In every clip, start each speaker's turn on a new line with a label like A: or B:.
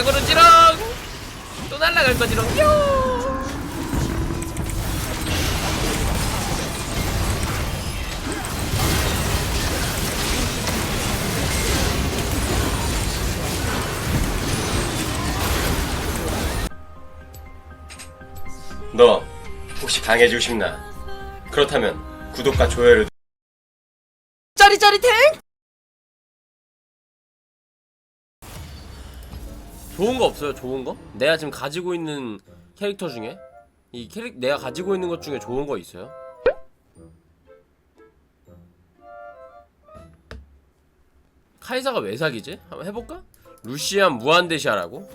A: 야구르지롱 또 날라갈 거지롱 요
B: 너 혹시 강해지고 싶나? 그렇다면 구독과 좋아요를
A: 짜리짜리탱 좋은 거 없어요 좋은 거? 내가 지금 가지고 있는 캐릭터 중에 이 캐릭 내가 가지고 있는 것 중에 좋은 거 있어요? 카이사가 왜 사기지? 한번 해볼까? 루시안 무한대시아라고?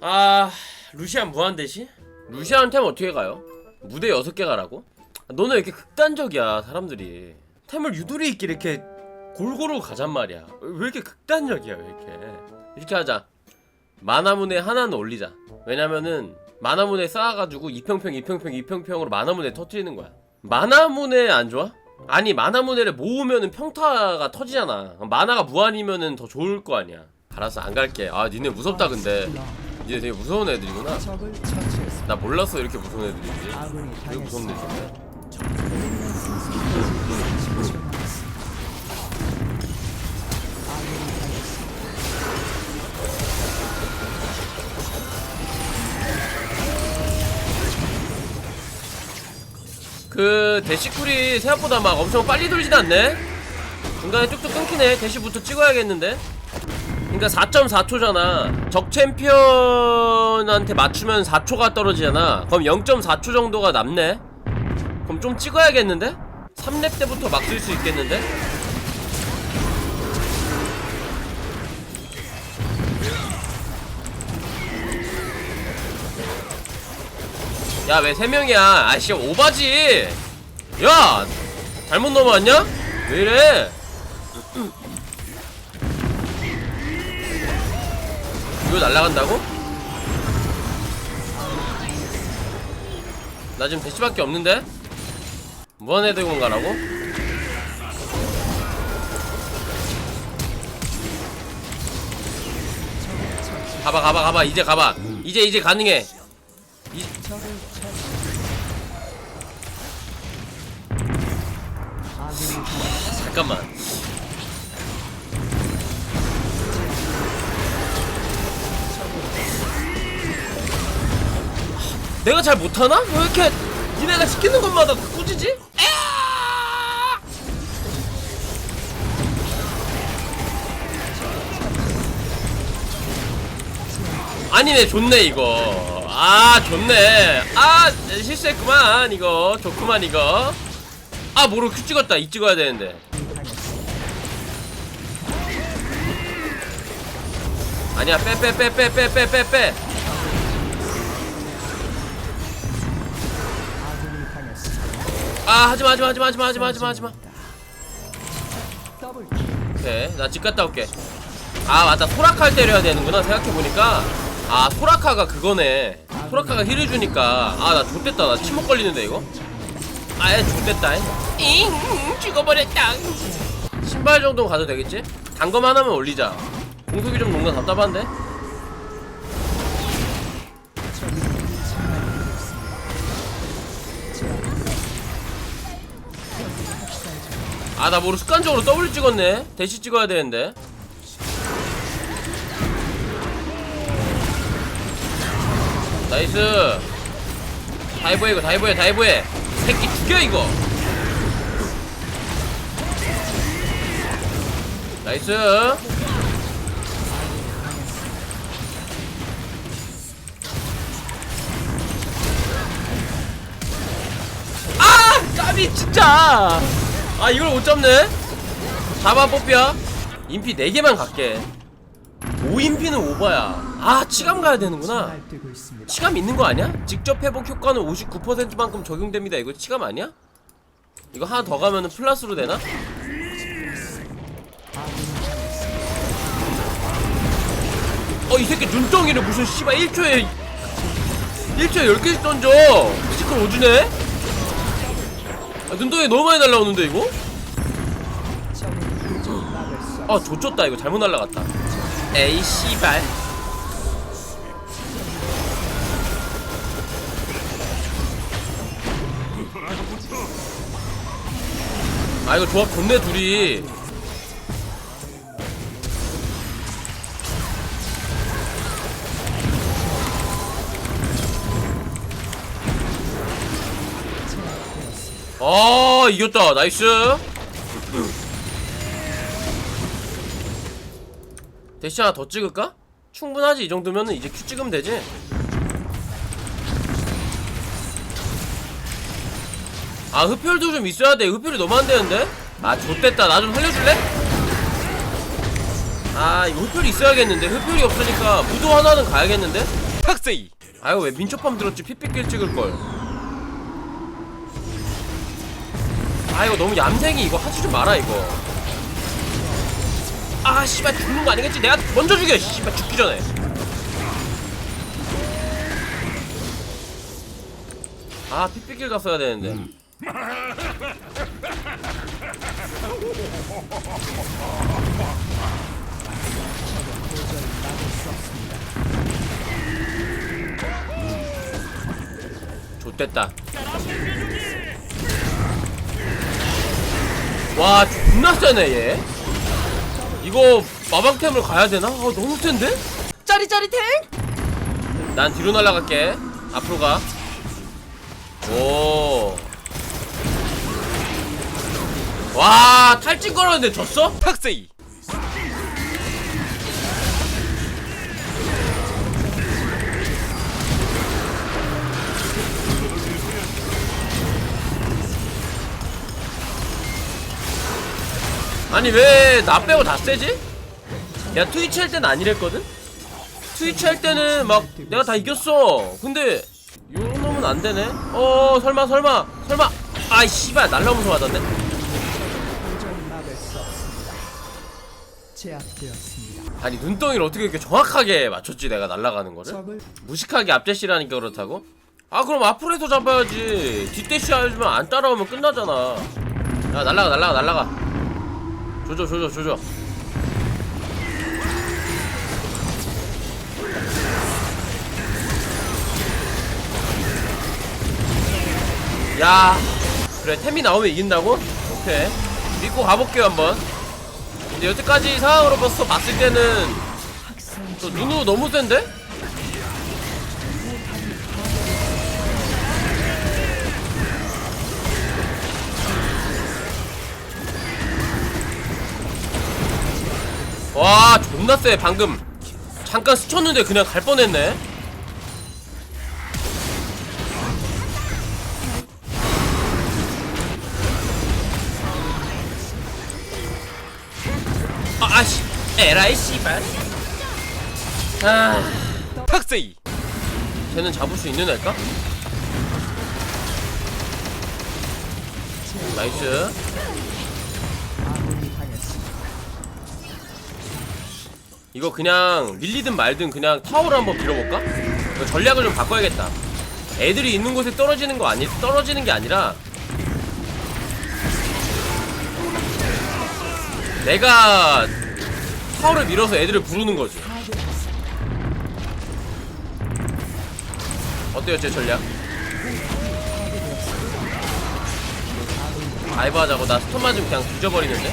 A: 아 루시안 무한대시? 루시안 템 어떻게 가요? 무대 6개 가라고? 아, 너는 왜 이렇게 극단적이야 사람들이 템을 유도리 있게 이렇게 골고루 가잔 말이야 왜 이렇게 극단적이야 왜 이렇게 이렇게 하자 만화문에 하나는 올리자. 왜냐면은 만화문에 쌓아가지고 2평평 2평평 2평평으로 만화문에 터트리는 거야. 만화문에 안 좋아? 아니 만화문에를 모으면은 평타가 터지잖아. 만화가 무한이면은 더 좋을 거 아니야. 알았어 안 갈게. 아 니네 무섭다 근데. 니네 되게 무서운 애들이구나. 나 몰랐어 이렇게 무서운
C: 아군이
A: 되게 무섭네. 진짜 그 대시쿨이 생각보다 막 엄청 빨리 돌진 않네? 중간에 뚝뚝 끊기네 대시부터 찍어야겠는데? 그니까 4.4초잖아 적 챔피언한테 맞추면 4초가 떨어지잖아 그럼 0.4초 정도가 남네 그럼 좀 찍어야겠는데? 3렙 때부터 막 쓸 수 있겠는데? 야왜 3명이야 아씨 오바지 야 잘못 넘어왔냐? 왜 이래 이거 날라간다고? 나 지금 대시밖에 없는데? 무한해대공 가라고? 가봐 가봐 가봐 이제 가봐 이제 이제 가능해 이, 잠깐만. 내가 잘 못하나? 왜 이렇게 니네가 시키는 것마다 다 꾸지지? 아니네 좋네 이거. 아 좋네. 아 실수했구만 이거. 좋구만 이거 아 뭐로 큐 찍었다. 이 찍어야 되는데. 아니야 빼 빼 빼 빼 빼 빼 빼빼.
C: 아
A: 하지마 하지마 하지마 하지마 하지마 하지마 하지마. 오케이 나 집 갔다 올게. 아 맞다. 소라카를 때려야 되는구나 생각해보니까. 아 소라카가 그거네. 소라카가 힐을 주니까. 아나 X됐다. 나 침묵 걸리는데 이거 아예 X됐다. 잉 죽어버렸다. 신발 정도는 가도 되겠지? 단검 하나만 올리자. 공속이 좀 뭔가 답답한데? 아나 모르 습관적으로 W 찍었네. 대시 찍어야 되는데. 나이스. 다이브해 이거 다이브해 다이브해 새끼 죽여 이거. 나이스. 아 까비 진짜. 아 이걸 못 잡네. 잡아 뽀삐야 인피 4개만 갈게. 5인피는 오버야 아 치감 가야 되는구나. 치감 있는 거 아니야? 직접 회복 효과는 59%만큼 적용됩니다 이거 치감 아니야? 이거 하나 더 가면은 플러스로 되나? 어 이 새끼 눈덩이를 무슨 씨발 1초에 1초에 10개씩 던져 스티커 오주네? 아, 눈덩이 너무 많이 날라오는데 이거? 아 조졌다 이거 잘못 날라갔다 에이 씨발 아 이거 조합 좋네 둘이. 아 이겼다. 나이스. 대시 하나 더 찍을까? 충분하지. 이 정도면은 이제 큐 찍으면 되지 아 흡혈도 좀 있어야 돼. 흡혈이 너무 안 되는데? 아 좆됐다. 나 좀 살려줄래? 아 이거 흡혈이 있어야겠는데? 흡혈이 없으니까 무도 하나는 가야겠는데?
B: 탁세이.
A: 아유 왜 민첩함 들었지? 핏빛길 찍을걸. 아 이거 너무 얌생이. 이거 하지 좀 마라 이거. 아 씨발 죽는 거 아니겠지? 내가 먼저 죽여 씨발. 죽기 전에. 아 핏빛길 갔어야 되는데 좆됐다 와 존나 세네 얘 이거 마방템을 가야되나? 아 너무 센데?
D: 짜리짜리탱?
A: 난 뒤로 날아갈게 앞으로 가 오. 와 탈진 걸었는데 졌어?
B: 탁세이
A: 아니 왜 나 빼고 다 세지? 야 트위치 할 때는 아니랬거든? 트위치 할 때는 막 내가 다 이겼어 근데 요런 놈은 안 되네 어 설마 설마 설마 아이 씨발 날라오면서 맞았네
C: 제압되었습니다.
A: 아니 눈덩이를 어떻게 이렇게 정확하게 맞췄지 내가 날아가는 거를?
C: 적을
A: 무식하게 앞대시라니까 그렇다고? 아 그럼 앞으로서 잡아야지. 뒷대시 해주면 안 따라오면 끝나잖아. 야 날라가 날라가 날라가. 조져 조져 조져. 야. 그래 템이 나오면 이긴다고? 오케이. 믿고 가볼게요 한번 근데 여태까지 상황으로 봤어 봤을 때는 저 누누 너무 센데? 와 존나 세 방금 잠깐 스쳤는데 그냥 갈 뻔했네 에라이 씨발 아
B: 탁세이
A: 쟤는 잡을 수 있는 애일까? 나이스. 이거 그냥 밀리든 말든 그냥 타워를 한번 밀어볼까? 이거 전략을 좀 바꿔야겠다 애들이 있는 곳에 떨어지는 거 아니 떨어지는 게 아니라 내가 타워를 밀어서 애들을 부르는 거지 어때요 제 전략? 다이브 하자고 나 스톤 맞으면 그냥 뒤져버리는데?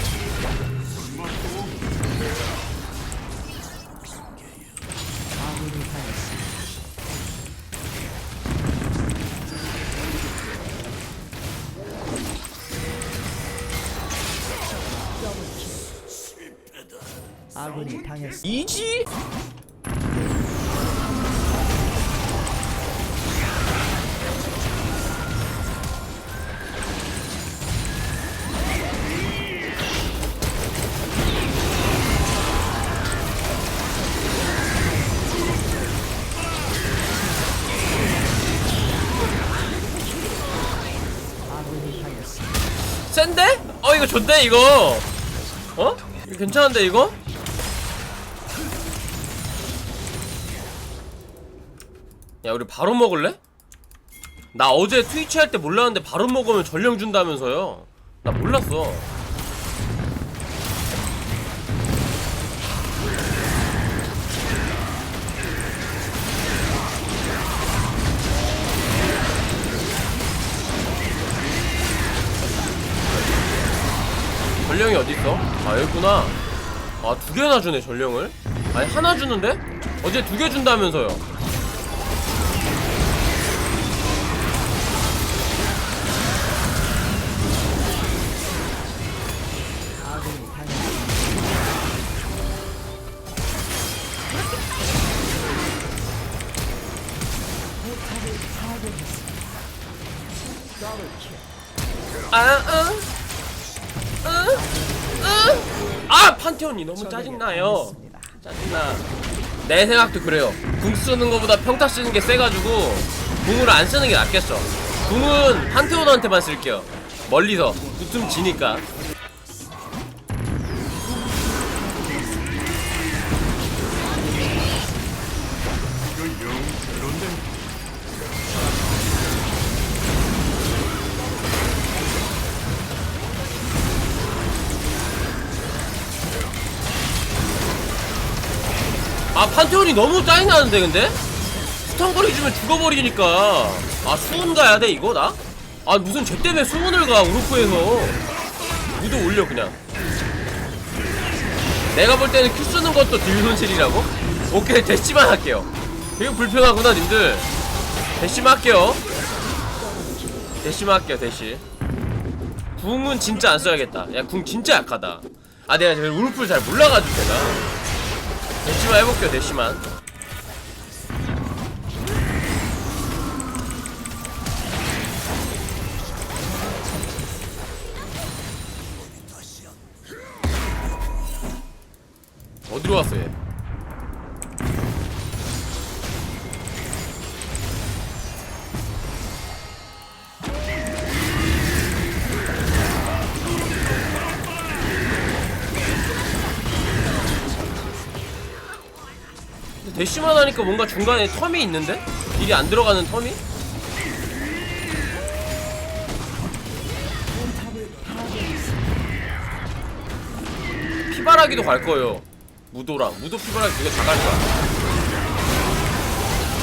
C: 아군이 당했습니다.
A: 이지? 센데? 어 이거 좋네 이거 어? 이거 괜찮은데 이거? 야 우리 바로 먹을래? 나 어제 트위치 할 때 몰랐는데 바로 먹으면 전령 준다면서요 나 몰랐어 전령이 어딨어? 아 여기구나 아 두 개나 주네 전령을 아니 하나 주는데? 어제 두 개 준다면서요
C: 아,
A: 판테온이 너무 짜증나요. 짜증나. 내 생각도 그래요. 궁 쓰는 거보다 평타 쓰는 게 세가지고 궁을 안 쓰는 게 낫겠어. 궁은 판테온한테만 쓸게요. 멀리서 붙으면 지니까. 아 판테온이 너무 짜증나는데 근데? 스턴거리 주면 죽어버리니까. 아 수은 가야 돼 이거 나? 아 무슨 쟤 때문에 수은을 가 우르프에서. 무도 올려 그냥. 내가 볼 때는 큐 쓰는 것도 딜 손실이라고? 오케이 대시만 할게요. 되게 불편하구나 님들. 대시만 할게요. 대시만 할게요 대시. 궁은 진짜 안 써야겠다. 야 궁 진짜 약하다. 아 내가 우르프를 잘 몰라가지고 제가 대시만 해볼게요 대시만. 어디로 갔어 얘 대시만 하니까 뭔가 중간에 텀이 있는데? 딜이 안 들어가는 텀이? 피바라기도 갈 거예요. 무도랑 무도 피바라기 되게 잘갈 거야.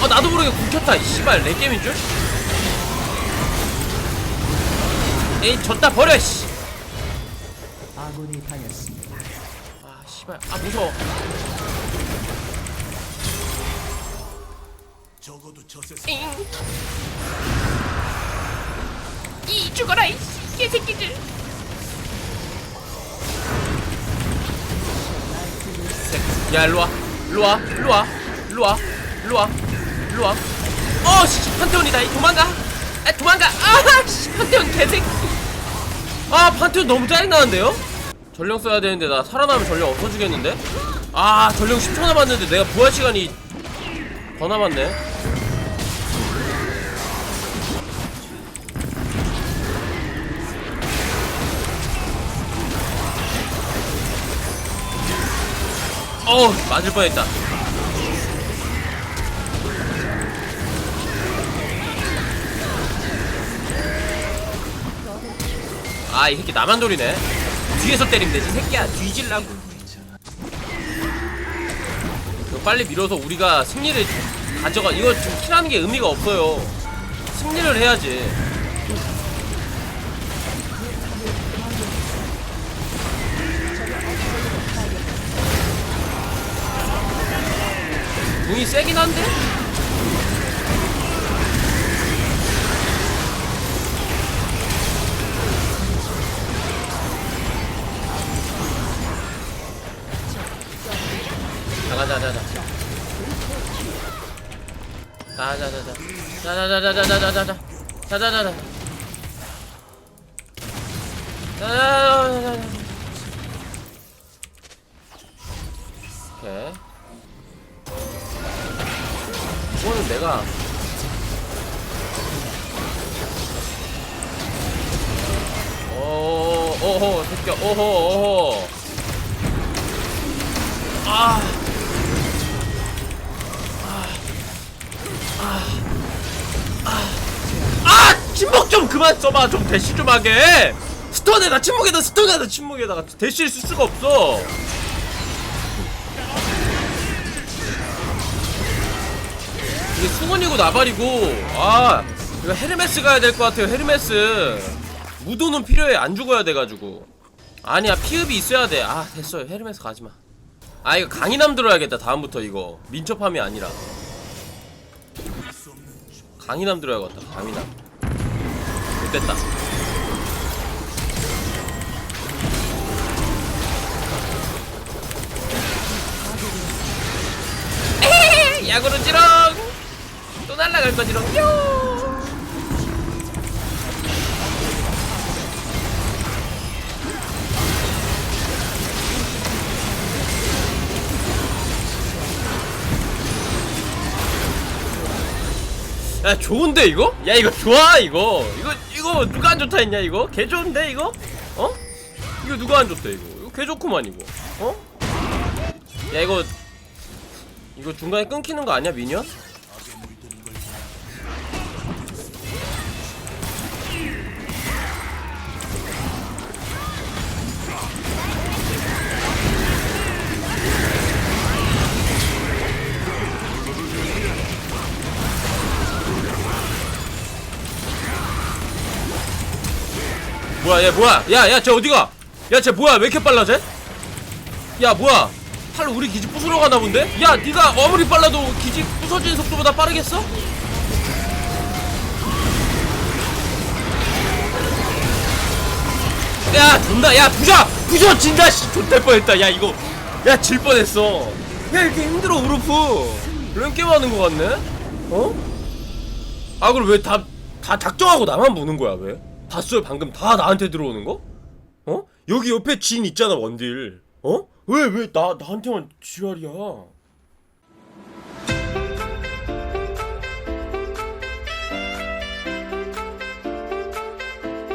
A: 아 나도 모르게 굶겼다. 이 씨발 내 게임인 줄? 에이 졌다 버려 씨.
C: 아군이 당했습니다.
A: 아 씨발 아 무서워. 잉. 이 죽어라 이 개새끼들. 야 일로 와. 일로 와. 일로 와. 일로 와. 일로 와. 일로 와. 어씨 판테온이다. 이 도망가. 아 도망가. 아씨 판테온 개새끼. 아 판테온 너무 짜증나는데요? 전령 써야 되는데 나 살아나면 전령 없어지겠는데? 아 전령 10초 남았는데 내가 부활 시간이 더 남았네 어우 맞을 뻔했다. 아 이 새끼 나만 돌이네. 뒤에서 때리면 되지 새끼야. 뒤질라고. 이거 빨리 밀어서 우리가 승리를 가져가 이거 지금 킬하는 게 의미가 없어요. 승리를 해야지 궁이 세긴 한데? 자가자자자 자자자자 자자자자자자자자 자자자자 자자자자자 내가 어, 오호 새끼야 오호 오호 아. 아, 침묵 좀 그만 써봐. 좀 대시 좀 하게. 스턴에다 침묵에다 스턴에다 침묵에다가 대시를 쓸 수가 없어 승원이고 나발이고. 아 이거 헤르메스 가야 될 것 같아요 헤르메스. 무도는 필요해 안 죽어야 돼가지고. 아니야 피읍이 있어야 돼아 됐어요 헤르메스 가지마. 아 이거 강인함 들어야겠다 다음부터 이거. 민첩함이 아니라. 강인함 들어야겠다 강인함. 못됐다. 야구로 지렁 또 날라갈 거지롱 요야 좋은데 이거? 야 이거 좋아 이거 이거 이거 누가 안 좋다 했냐 이거? 개 좋은데 이거? 어? 이거 누가 안 좋대 이거? 이거 개 좋구만 이거 어? 야 이거 이거 중간에 끊기는 거 아니야 미니언? 뭐야 얘 뭐야 야야 쟤 어디가 야 쟤 뭐야 왜 이렇게 빨라 쟤? 야 뭐야 팔 우리 기지 부수러 가나 본데? 야 네가 아무리 빨라도 기지 부서지는 속도보다 빠르겠어? 야 존나 야 부셔 부셔 진짜 씨 X될 뻔했다 야 이거 야 질 뻔했어 야 이렇게 힘들어 우르프 랭게임 하는 거 같네? 어? 아 그럼 왜 다 다 작정하고 나만 보는 거야 왜? 봤어요 방금 다 나한테 들어오는 거? 어? 여기 옆에 진 있잖아 원딜 어? 왜 왜 나 나한테만 지랄이야